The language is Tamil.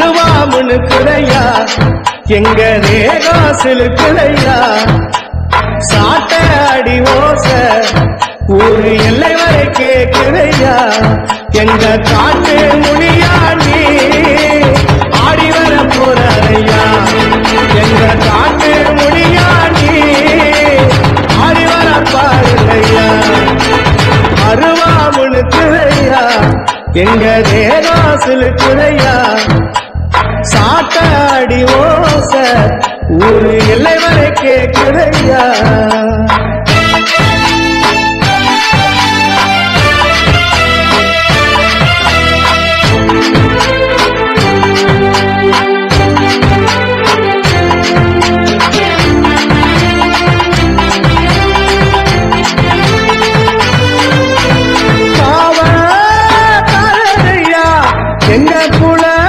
அருவாமுனு குறையா எங்க ரேகாசிலு குறையா சாட்ட அடி ஓச ஒரு எல்லை வரை கேக்குறையா எங்க காட்டு மொழியா நீ ஆடி வர போறையா எங்க காட்டு மொழியா நீ ஆடி வர பாருலையா அருவாமுனு குறையா எங்க தேவாசிலு குறையா சாட்டாடி ஓச ஊரு எல்லை வரை கேக்குறையா